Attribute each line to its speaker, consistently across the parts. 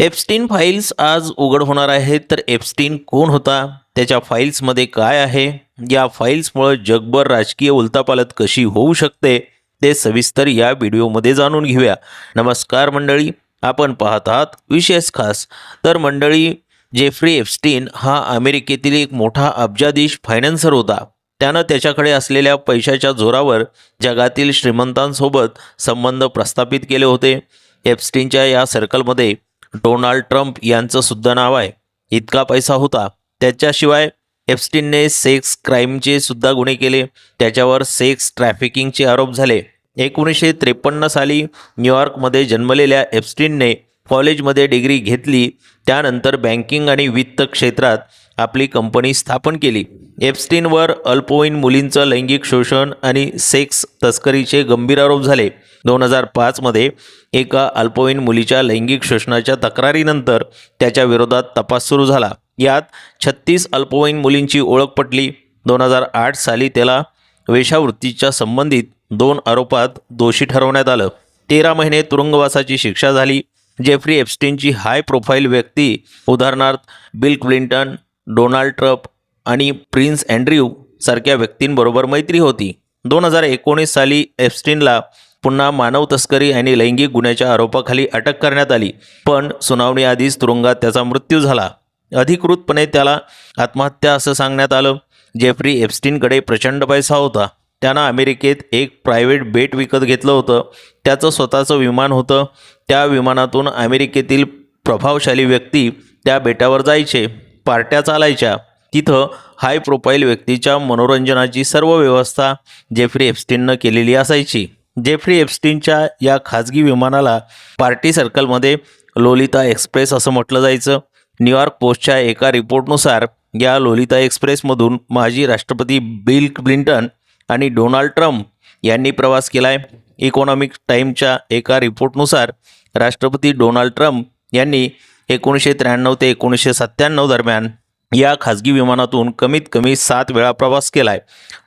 Speaker 1: Epstein files आज उघड होणार आहेत. तर एप्स्टीन कोण होता? त्याच्या फाईल्समध्ये काय आहे? या फाईल्समुळे जगभर राजकीय उलतापालत कशी होऊ शकते? ते सविस्तर या व्हिडिओमध्ये जाणून घेऊया. नमस्कार मंडळी. आपण पाहत आहात विशेष खास. तर मंडळी जेफ्री एप्स्टीन हा अमेरिकेतील एक मोठा अब्जाधीश फायनान्सर होता. त्यानं त्याच्याकडे असलेल्या पैशाच्या जोरावर जगातील श्रीमंतांसोबत संबंध प्रस्थापित केले होते. एप्स्टीनच्या या सर्कलमध्ये डोनाल्ड ट्रम्प यांचं सुद्धा नाव आहे. इतका पैसा होता. त्याच्याशिवाय एप्स्टीनने सेक्स क्राईमचे सुद्धा गुन्हे केले. त्याच्यावर सेक्स ट्रॅफिकिंगचे आरोप झाले. एकोणीसशे त्रेपन्न साली न्यूयॉर्कमध्ये जन्मलेल्या एप्स्टीनने कॉलेजमध्ये डिग्री घेतली. त्यानंतर बँकिंग आणि वित्त क्षेत्रात आपली कंपनी स्थापन केली. एप्स्टीनवर अल्पवयीन मुलींचं लैंगिक शोषण आणि सेक्स तस्करीचे गंभीर आरोप झाले. दोन हजार पाचमध्ये एका अल्पवयीन मुलीच्या लैंगिक शोषणाच्या तक्रारीनंतर त्याच्या विरोधात तपास सुरू झाला. यात छत्तीस अल्पवयीन मुलींची ओळख पटली. दोन हजार आठ साली त्याला वेशावृत्तीच्या संबंधित दोन आरोपात दोषी ठरवण्यात आलं. तेरा महिने तुरुंगवासाची शिक्षा झाली. जेफ्री एप्स्टीनची हाय प्रोफाईल व्यक्ती उदाहरणार्थ बिल क्लिंटन डोनाल्ड ट्रम्प आणि प्रिन्स अँड्र्यू सारख्या व्यक्तींबरोबर मैत्री होती. दोन हजार एकोणीस साली एप्स्टीनला पुन्हा मानव तस्करी आणि लैंगिक गुन्ह्याच्या आरोपाखाली अटक करण्यात आली. पण सुनावणीआधीच तुरुंगात त्याचा मृत्यू झाला. अधिकृतपणे त्याला आत्महत्या असं सांगण्यात आलं. जेफ्री एप्स्टीनकडे प्रचंड पैसा होता. त्यानं अमेरिकेत एक प्रायव्हेट बेट विकत घेतलं होतं. त्याचं स्वतःचं विमान होतं. त्या विमानातून अमेरिकेतील प्रभावशाली व्यक्ती त्या बेटावर जायचे. पार्ट्या चालायच्या. तिथं हाय प्रोफाईल व्यक्तीच्या मनोरंजनाची सर्व व्यवस्था जेफ्री एप्स्टीननं केलेली असायची. जेफ्री एप्स्टीनच्या या खाजगी विमानाला पार्टी सर्कलमध्ये लोलिता एक्सप्रेस असं म्हटलं जायचं. न्यूयॉर्क पोस्टच्या एका रिपोर्टनुसार या लोलिता एक्सप्रेसमधून माजी राष्ट्रपती बिल क्लिंटन आणि डोनाल्ड ट्रम्प यांनी प्रवास केला आहे इकॉनॉमिक टाईमच्या एका रिपोर्टनुसार राष्ट्रपती डोनाल्ड ट्रम्प यांनी एकोणीसशे त्र्याण्णव ते एकोणीसशे सत्त्याण्णव दरम्यान या खाजगी विमानातून कमीत कमी सात वेळा प्रवास केला आहे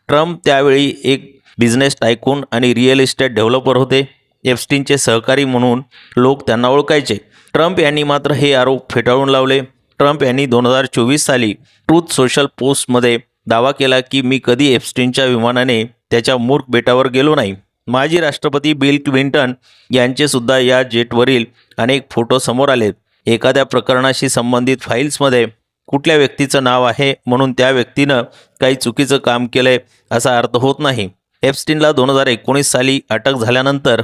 Speaker 1: ट्रम्प त्यावेळी एक बिझनेस टायकून आणि रिअल इस्टेट डेव्हलपर होते. एप्स्टीनचे सहकारी म्हणून लोक त्यांना ओळखायचे. ट्रम्प यांनी मात्र हे आरोप फेटाळून लावले. ट्रम्प यांनी दोन हजार चोवीस साली ट्रूथ सोशल पोस्टमध्ये दावा केला की मी कधी एप्स्टीनच्या विमानाने त्याच्या मूर्ख बेटावर गेलो नाही. माजी राष्ट्रपती बिल क्लिंटन यांचे सुद्धा या जेटवरील अनेक फोटो समोर आलेत. एखाद्या प्रकरणाशी संबंधित फाईल्समध्ये कुठल्या व्यक्तीचं नाव आहे म्हणून त्या व्यक्तीनं काही चुकीचं काम केलंय असा अर्थ होत नाही. एप्स्टीनला दोन हजार एकोणीस साली अटक झाल्यानंतर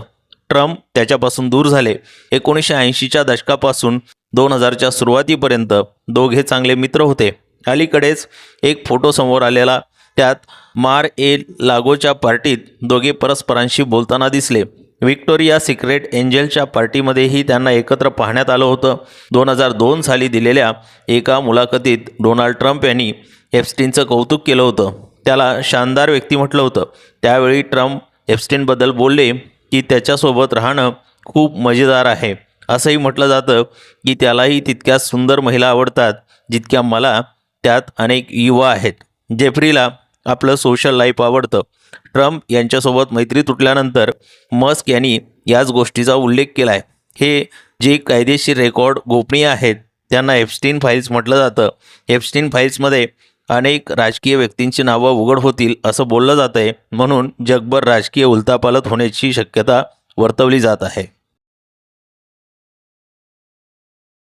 Speaker 1: ट्रम्प त्याच्यापासून दूर झाले. एकोणीसशे ऐंशीच्या दशकापासून दोन हजारच्या सुरुवातीपर्यंत दोघे चांगले मित्र होते. अलीकडेच एक फोटो समोर आलेला त्यात मार ए लागोच्या पार्टीत दोघे परस्परांशी बोलताना दिसले. विक्टोरिया सिक्रेट एंजलच्या पार्टीमध्येही त्यांना एकत्र पाहण्यात आलं होतं. दोन हजार दोन साली दिलेल्या एका मुलाखतीत डोनाल्ड ट्रम्प यांनी एप्स्टीनचं कौतुक केलं होतं. त्याला शानदार व्यक्ती म्हटलं होतं. त्यावेळी ट्रम्प एप्स्टीनबद्दल बोलले की त्याच्यासोबत राहणं खूप मजेदार आहे. असंही म्हटलं जातं की त्यालाही तितक्या सुंदर महिला आवडतात जितक्या मला त्यात अनेक युवा आहेत. जेफ्रीला आपलं सोशल लाईफ आवडतं. ट्रम्प यांच्यासोबत मैत्री तुटल्यानंतर मस्क यांनी याच गोष्टीचा उल्लेख केला आहे हे जे कायदेशीर रेकॉर्ड गोपनीय आहेत त्यांना एफस्टीन फाईल्स म्हटलं जातं. एफस्टीन फाईल्समध्ये अनेक राजकीय व्यक्तींची नावं उघड होतील असं बोललं जात आहे म्हणून जगभर राजकीय उलथापालत होण्याची शक्यता वर्तवली जात आहे.